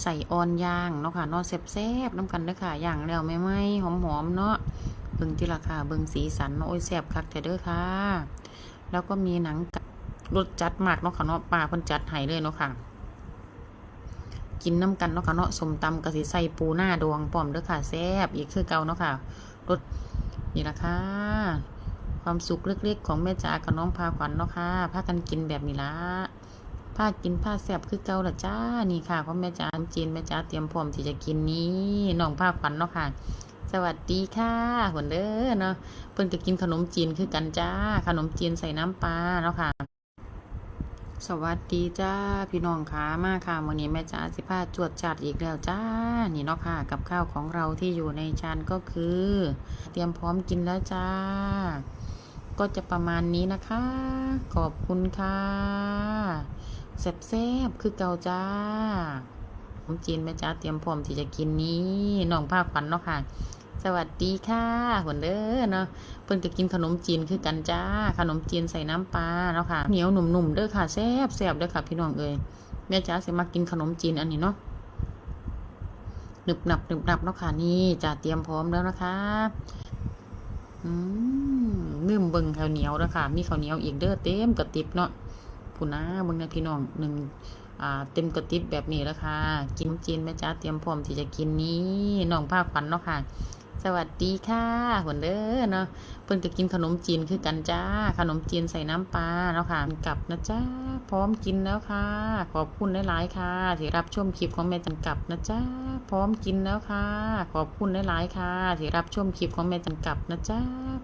ใส่ออนย่างเนาะค่ะเนาะแซ่บๆน้ำกันเด้อค่ะย่างแล้วไม่ไหมหอมๆเนาะเบิ่งที่ราคาเบิ่งสีสันเนาะโอ้ยแซ่บคักแต่เด้อค่ะ แล้วก็มีหนังรสจัดมากเนาะค่ะเนาะปลาเพิ่นจัดให้เลยเนาะค่ะ กินน้ำกันเนาะค่ะเนาะสมตำกะสิใส่ปูหน้าดวงพร้อมเด้อค่ะแซ่บอีกคือเก่าเนาะค่ะรสนี่ละค่ะความสุขเล็กๆ ของแม่จ๋ากับน้องพาขวัญเนาะค่ะพากันกินแบบนี้ละ พากินผ้าแซบคือเก่าละจ้า นี่ค่ะขอแม่จ๋าจีนแม่จ๋าเตรียมพร้อมที่จะกินนี้น้องพาขวัญเนาะค่ะ สวัสดีค่ะหวนเด้อเนาะเพิ่นก็กินขนมจีนคือกันจ้า ขนมจีนใส่น้ำปลาเนาะค่ะ สวัสดีจ้าพี่น้องขามาค่ะวันนี้แม่จ๋าสิพาจวดจัดอีกแล้วจ้า นี่เนาะค่ะ กับข้าวของเราที่อยู่ในจานก็คือ เตรียมพร้อมกินแล้วจ้าก็จะประมาณนี้นะคะ ขอบคุณค่ะ แซ่บๆคือเก่าจ้าขนมจีนแม่จ๋าเตรียมพร้อมที่จะกินนี้น้องภาคขวัญเนาะค่ะ สวัสดีค่ะหวนเด้อเนาะเพิ่นก็กินขนมจีนคือกันจ้า ขนมจีนใส่น้ำปลาเนาะค่ะเหนียวหนุ่มๆเด้อค่ะแซ่บแซ่บเด้อค่ะ พี่น้องเอ้ยแม่จ๋าสิมากินขนมจีนอันนี้เนาะหนึบหนับหนึบหนับเนาะค่ะนี่จะเตรียมพร้อมแล้วนะคะอืมเนึ่มเบิ่งข้าวเหนียวเด้อค่ะ มีข้าวเหนียวอีกเด้อเต็มกระติบเนาะ คุณนะมึงนะพี่น้องหนึ่งอ่าเต็มกระติบแบบนี้แล้วค่ะ กินจีนแม่จ้าเตรียมพร้อมที่จะกินนี้น้องภาคขวัญเนาะค่ะ สวัสดีค่ะหวนเด้อเนาะเพิ่นก็กินขนมจีนคือกันจ้า ขนมจีนใส่น้ำปลาเนาะค่ะกลับนะจ้า พร้อมกินแล้วค่ะ ขอบคุณหลายๆค่ะ ที่รับชมคลิปของแม่จันกลับนะจ้า พร้อมกินแล้วค่ะ ขอบคุณหลายๆค่ะ ที่รับชมคลิปของแม่จันกลับนะจ้า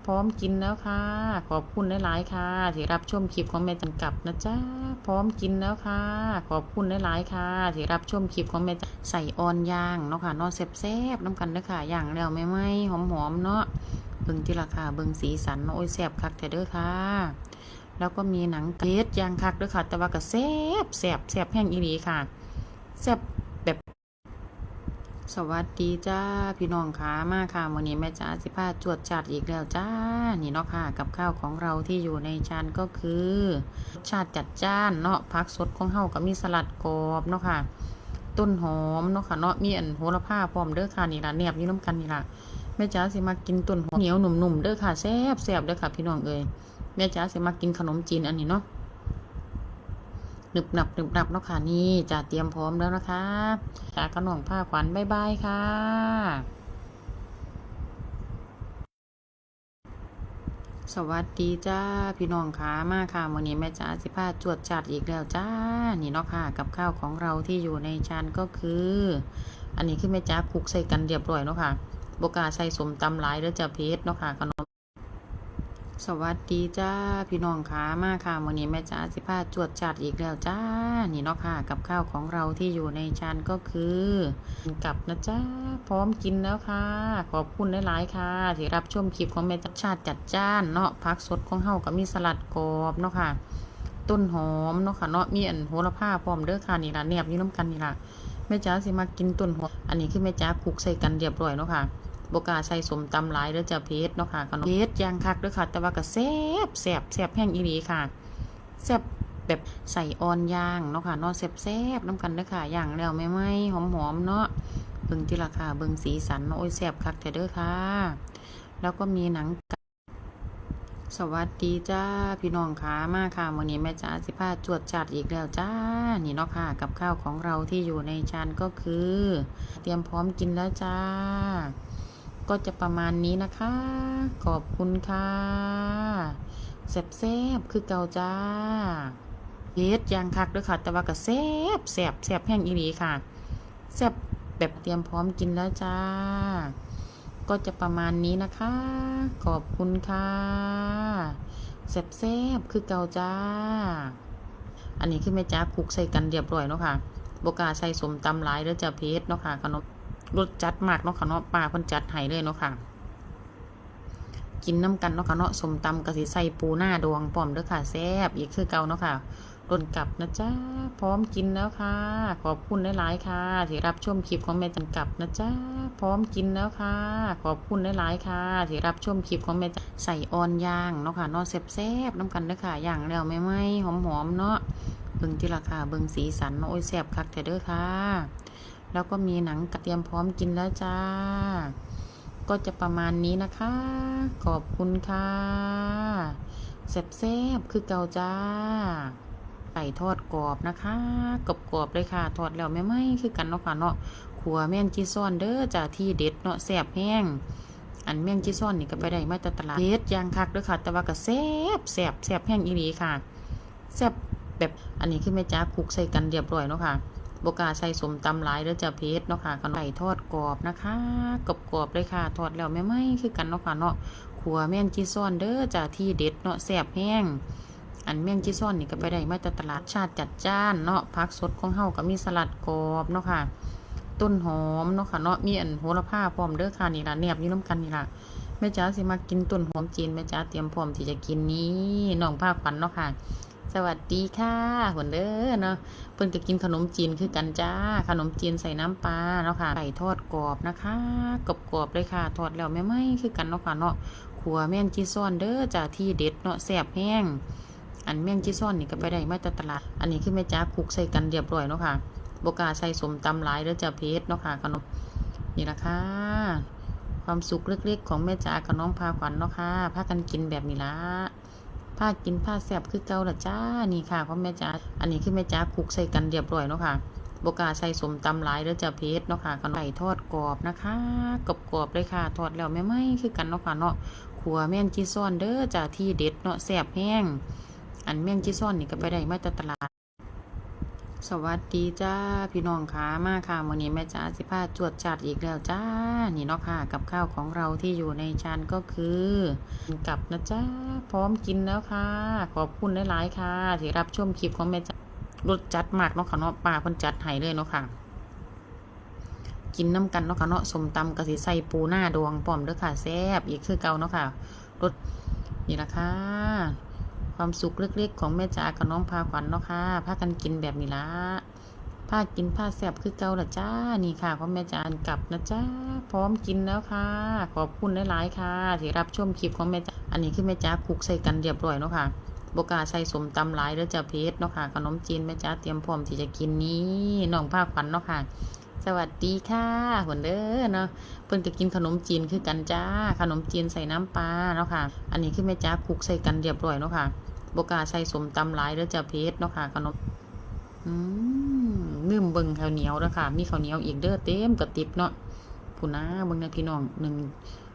พร้อมกินแล้วค่ะ ขอบคุณหลายๆค่ะ ที่รับชมคลิปของแม่จันกลับนะจ้า พร้อมกินแล้วค่ะ ขอบคุณหลายๆค่ะ ที่รับชมคลิปของแม่ใส่ออนย่างเนาะค่ะเนาะแซ่บๆน้ำกันเด้อค่ะย่างแล้วไม่ไหมหอมๆเนาะเบิ่งที่ราคาเบิ่งสีสันโอ้ยแซ่บคักแต่เด้อค่ะ แล้วก็มีหนังเป็ดยางคักเด้อค่ะ แต่ว่าก็แซ่บแซ่บแซ่บแห้งอีหลีค่ะแซ่บแบบ สวัสดีจ้าพี่น้องขามาค่ะวันนี้แม่จ๋าสิพาจวดจัดอีกแล้วจ้า นี่เนาะค่ะ กับข้าวของเราที่อยู่ในจานก็คือรสชาติจัดจ้านเนาะผักสดของเฮาก็มีสลัดกรอบเนาะค่ะต้นหอมเนาะค่ะเนาะมีอันโหระพาพร้อมเด้อค่ะนี่ล่ะแนบอยู่น้ำกันนี่ล่ะ แม่จ๋าสิมากินต้นหอมเหนียวหนุ่มๆเด้อค่ะแซ่บแซ่บเด้อค่ะ พี่น้องเอ้ยแม่จ๋าสิมากินขนมจีนอันนี้เนาะหนึบหนับหนึบหนับเนาะค่ะนี่จะเตรียมพร้อมแล้วนะคะจ๋าขนมผ้าขวัญบายบายค่ะสวัสดีจ้าพี่น้องขามาค่ะวันนี้แม่จ๋าสิพาจวดจัดอีกแล้วจ้า นี่เนาะค่ะ กับข้าวของเราที่อยู่ในจานก็คือ อันนี้คือแม่จ๋าคลุกใส่กันเรียบร้อยเนาะค่ะ บกาใส่สมตำหลายแล้วจะเพชรเนาะค่ะขนม สวัสดีจ้าพี่น้องขามาค่ะวันนี้แม่จ๋าสิพาจวดจัดอีกแล้วจ้า นี่เนาะค่ะ กับข้าวของเราที่อยู่ในจานก็คือกับนะจ้าพร้อมกินแล้วค่ะ ขอบคุณหลายๆค่ะ ที่รับชมคลิปของแม่จัดชาติจัดจ้านเนาะผักสดของเฮาก็มีสลัดกรอบเนาะค่ะ ต้นหอมเนาะค่ะเนาะมีอันโหระพาพร้อมเด้อค่ะนี่ละแนบอยู่น้ำกันนี่ละแม่จ๋าสิมากินต้นหอม อันนี้คือแม่จ๋าคลุกใส่กันเรียบร้อยเนาะค่ะ บกาใส่สมตำหลายแล้วจะเพชรเนาะค่ะขนมเพชรยางคักเด้อค่ะ แต่ว่าก็แซ่บแซ่บแซ่บแห้งอีหลีค่ะแซ่บแบบใส่ออนย่างเนาะค่ะนาะแซ่บแซบน้ำกันเด้อค่ะย่างแล้วไม่ไหมหอมหอมๆเนาะเบิ่งที่ราคาเบิ่งสีสันโอ้ยแซ่บคักแต่เด้อค่ะ แล้วก็มีหนังก่สวัสดีจ้าพี่น้องขามาค่ะวันนี้แม่จ๋าสิพาจวดจัดอีกแล้วจ้า นี่เนาะค่ะ กับข้าวของเราที่อยู่ในจานก็คือ เตรียมพร้อมกินแล้วจ้า ก็จะประมาณนี้นะคะ ขอบคุณค่ะแซ่บๆคือเก่าจ้าเพชรยางคักเด้วยค่ะ แต่ว่าก็แซ่บแซ่บแซ่บแห้งอีหลีค่ะแซ่บแบบเตรียมพร้อมกินแล้วจ้า ก็จะประมาณนี้นะคะ ขอบคุณค่ะแซ่บๆคือเก่าจ้า อันนี้คือแม่จ้าคลุกใส่กันเรียบร้อยเนาะค่ะโบกาใส่สมตำลายแล้วจะเพชรเนาะค่ะขนม รสจัดมากเนาะค่ะเนาะปลาเพิ่นจัดให้เลยเนาะค่ะ กินน้ำกันเนาะค่ะเนาะสมตำกะสิใส่ปูหน้าดวงพร้อมเด้อค่ะแซ่บอีกคือเก่าเนาะค่ะรนกลับนะจ้าพร้อมกินแล้วค่ะ ขอบคุณหลายๆค่ะ ที่รับชมคลิปของแม่จันกลับนะจ้าพร้อมกินแล้วค่ะ ขอบคุณหลายๆค่ะ ที่รับชมคลิปของแม่จันใส่ออนย่างเนาะค่ะเนาะแซ่บๆน้ำกันเด้อค่ะย่างแล้วไม่ไหมหอมๆเนาะเบิ่งที่ราคาเบิ่งสีสันเนาะโอ้ยแซ่บคักแต่เด้อค่ะ แล้วก็มีหนังกระเทียมพร้อมกินแล้วจ้า ก็จะประมาณนี้นะคะ ขอบคุณค่ะแซ่บๆคือเกาจ้าไก่ทอดกรอบนะคะกรอบๆเลยค่ะ ทอดแล้วไม่ไหมคือกันเนาะค่ะเนาะขัวแม่งจีซ่อนเด้อจ้าที่เด็ดเนาะแซ่บแห้งอันแม่งจีซ่อนนี่ก็ไปได้มาจากตลาดเด็ดยางคักด้อค่ะ แต่ว่าก็แซ่บแซ่บแซ่บแห้งอีหลีค่ะแซ่บแบบอันนี้คือแม่จ้าคลุกใส่กันเรียบร้อยเนาะค่ะ บกาใส่สมตำหลายเด้อจ้าเพชรเนาะค่ะขนมไก่ทอดกรอบนะคะกรอบๆเลยค่ะทอดแล้วไม่ไหมคือกันเนาะค่ะเนาะขัวแม่งจีซ่อนเด้อจ้าที่เด็ดเนาะแซ่บแห้งอันแม่งจีซ่อนนี่ก็ไปได้มาจากตลาดชาติจัดจ้านเนาะผักสดของเฮาก็มีสลัดกรอบเนาะค่ะ ต้นหอมเนาะค่ะเนาะมีอันโหระพาพร้อมเด้อค่ะนี่ล่ะแนบอยู่น้ำกันนี่ล่ะแม่จ๋าสิมากินต้นหอมจีนแม่จ๋าเตรียมพร้อมที่จะกินนี้น้องภาคขวัญเนาะค่ะ สวัสดีค่ะหนเด้อเนาะเพิ่นก็กินขนมจีนคือกันจ้า ขนมจีนใส่น้ำปลาเนาะค่ะไก่ทอดกรอบนะคะกรอบๆเลยค่ะ ทอดแล้วไม่ไหมคือกันเนาะค่ะเนาะขัวแม่งจีซ่อนเด้อจ้าที่เด็ดเนาะแซ่บแห้ง อันแม่งจีซ่อนนี่ก็ไปได้มาจากตลาด อันนี้คือแม่จ้าคลุกใส่กันเรียบร้อยเนาะค่ะบกาใส่สมตำลายเด้อจ้าเพชรเนาะค่ะขนมนี่ละค่ะความสุขเล็กๆของแม่จ๋ากับน้องพาขวัญเนาะค่ะพากันกินแบบนี้ละ ผ้ากินผ้าแสบคือเก่าละจ้า นี่ค่ะพ่อแม่จ้า อันนี้คือแม่จ้าคลุกใส่กันเรียบร้อยเนาะค่ะบกาใส่สมตำลายแล้วจะเพชรเนาะค่ะขนมไก่ทอดกรอบนะคะกรอบๆเลยค่ะ ทอดแล้วไม่ไหมคือกันเนาะค่ะเนาะขัวแม่งจีซ่อนเด้อจ้าที่เด็ดเนาะแสบแห้ง อันแม่งจีซ่อนนี่ก็ไปได้มาจากตลาด สวัสดีจ้าพี่น้องค่ะมาค่ะวันนี้แม่จ้าสิพาจวดจัดอีกแล้วจ้า นี่เนาะค่ะ กับข้าวของเราที่อยู่ในจานก็คือกับนะจ้าพร้อมกินแล้วค่ะ ขอบคุณหลายๆค่ะ ที่รับชมคลิปของแม่จ้ารสจัดมากเนาะค่ะเนาะป้าเพิ่นจัดให้เลยเนาะค่ะ กินน้ำกันเนาะค่ะเนาะสมตำกะสิใส่ปูหน้าดวงป้อมเด้อค่ะแซ่บอีกคือเก่าเนาะค่ะรสนี่ละค่ะ ความสุขเล็กๆ ของแม่จ๋ากับน้องพาขวัญเนาะค่ะพากันกินแบบนี้ละพากินผ้าแซ่บคือเก่าละจ้า นี่ค่ะพ่อแม่จ๋ากลับนะจ้า พร้อมกินแล้วค่ะ ขอบคุณหลายๆค่ะ ที่รับชมคลิปของแม่จ๋าอันนี้คือแม่จ๋าคลุกใส่กันเรียบร้อยเนาะค่ะบกาใส่สมตำหลายเด้อจ้าเพชรเนาะค่ะ ขนมจีนแม่จ๋าเตรียมพร้อมที่จะกินนี้น้องพาขวัญเนาะค่ะ สวัสดีค่ะหวนเด้อเนาะ เพิ่นก็กินขนมจีนคือกันจ้า ขนมจีนใส่น้ำปลาเนาะค่ะ อันนี้คือแม่จ๋าคลุกใส่กันเรียบร้อยเนาะค่ะ บกาใส่สมตำหลายเด้อจ้าเพชรเนาะค่ะขนมอืมนึ่มเบิ่งข้าวเหนียวแล้วค่ะ มีข้าวเหนียวอีกเด้อเต็มกระติบเนาะผู้น้าเบิ่งนะพี่น้องหนึ่ง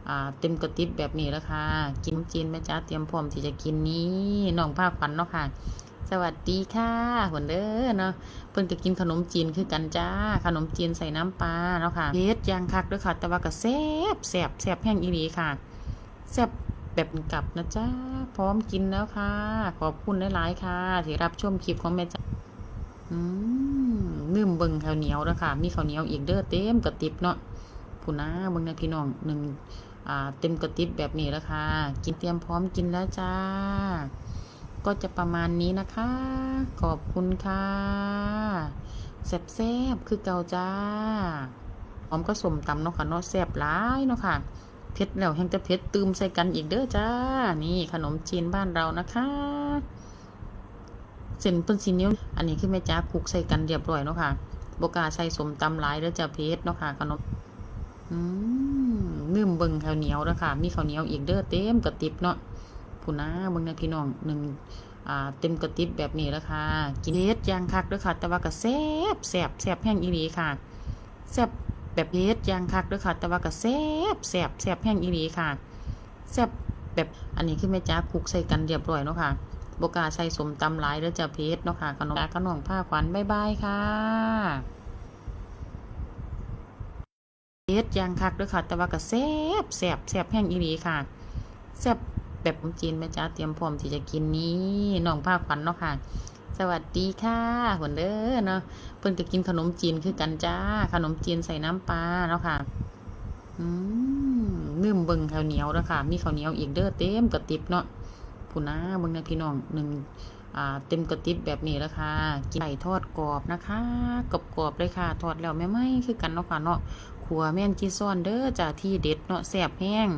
อ่าเต็มกระติบแบบนี้แล้วค่ะ กินจีนแม่จ้าเตรียมพร้อมที่จะกินนี้น้องภาคขวัญเนาะค่ะ สวัสดีค่ะหวนเด้อเนาะเพิ่นก็กินขนมจีนคือกันจ้า ขนมจีนใส่น้ำปลาเนาะค่ะเฮ็ดยางคักด้อค่ะ แต่ว่าก็แซ่บแซ่บแซ่บแห้งอีหลีค่ะแซ่บ แบบกลับนะจ้าพร้อมกินแล้วค่ะ ขอบคุณหลายๆค่ะ ที่รับชมคลิปของแม่จ้าอืมนึ่มเบิ่งข้าวเหนียวแล้วค่ะ มีข้าวเหนียวอีกเด้อเต็มกระติบเนาะผู้น้าเบิ่งนะพี่น้องหนึ่งอ่า เต็มกระติบแบบนี้แล้วค่ะ กินเตรียมพร้อมกินแล้วจ้า ก็จะประมาณนี้นะคะ ขอบคุณค่ะแซ่บๆคือเกาจ้าพร้อมก็สมตำเนาะค่ะเนาะแซ่บหลายเนาะค่ะ เพชรแล้วแห้งแต่เพชรตืมใส่กันอีกเด้อจ้า นี่ขนมจีนบ้านเรานะคะเส้นเปิ้นสีนิ้ว อันนี้คือแม่จ้าคลุกใส่กันเรียบร้อยเนาะค่ะโบกาใส่สมตำลายเด้อจ้าเพชรเนาะค่ะขนมอืมนึ่มเบิ่งข้าวเหนียวแล้วค่ะมีข้าวเหนียวอีกเด้อเต็มกระติบเนาะผู้น้าเบิ่งนะพี่น้องหนึ่งอ่าเต็มกระติบแบบนี้แล้วค่ะกินเฮ็ดย่างคักด้อค่ะ แต่ว่าก็แซ่บแซบแซบแห้งอีหลีค่ะแซบ แบบเฮ็ดอย่างคักด้วยค่ะ แต่ว่าก็แซ่บแซ่บแซ่บแห้งอีหลีค่ะแซ่บแบบอันนี้คือแม่จ้าคลุกใส่กันเรียบร้อยเนาะค่ะบกาใส่สมตำลายเด้อจ้าเพชรเนาะค่ะขนมขนมผ้าขวัญบายบายค่ะเฮ็ดอย่างคักด้วยค่ะ แต่ว่าก็แซ่บแซ่บแซ่บแห้งอีหลีค่ะแซ่บแบบขนมจีนแม่จ้าเตรียมพร้อมที่จะกินนี้น้องผ้าขวัญเนาะค่ะ สวัสดีค่ะหวนเด้อเนาะเพิ่นก็กินขนมจีนคือกันจ้า ขนมจีนใส่น้ำปลาเนาะค่ะ อืมเนึ่มเบิ่งข้าวเหนียวแล้วค่ะ มีข้าวเหนียวอีกเด้อเต็มกระติบเนาะผู้น้าเบิ่งนะพี่น้องหนึ่งอ่าเต็มกระติบแบบนี้แล้วค่ะกินไก่ทอดกรอบนะคะกรอบๆเลยค่ะ ทอดแล้วไม่ไหมคือกันเนาะค่ะเนาะขัวแม่งจีซ่อนเด้อจ้าที่เด็ดเนาะแซ่บแห้ง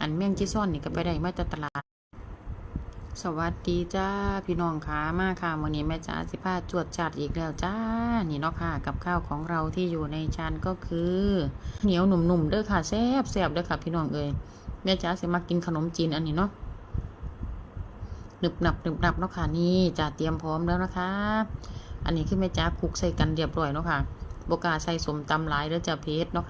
อันแม่งจีซ่อนนี่ก็ไปได้มาจากตลาด สวัสดีจ้าพี่น้องขามาค่ะวันนี้แม่จ๋าสิพาจวดจัดอีกแล้วจ้า นี่เนาะค่ะ กับข้าวของเราที่อยู่ในจานก็คือ เหนียวหนุ่มๆเด้อค่ะแซ่บแซ่บเด้อค่ะ พี่น้องเอ้ยแม่จ๋าสิมากินขนมจีนอันนี้เนาะหนึบหนับหนึบหนับเนาะค่ะนี่จะเตรียมพร้อมแล้วนะคะ อันนี้คือแม่จ๋าคลุกใส่กันเรียบร้อยเนาะค่ะโบกาใส่สมตำลายเด้อจ้าเพชรเนาะค่ะ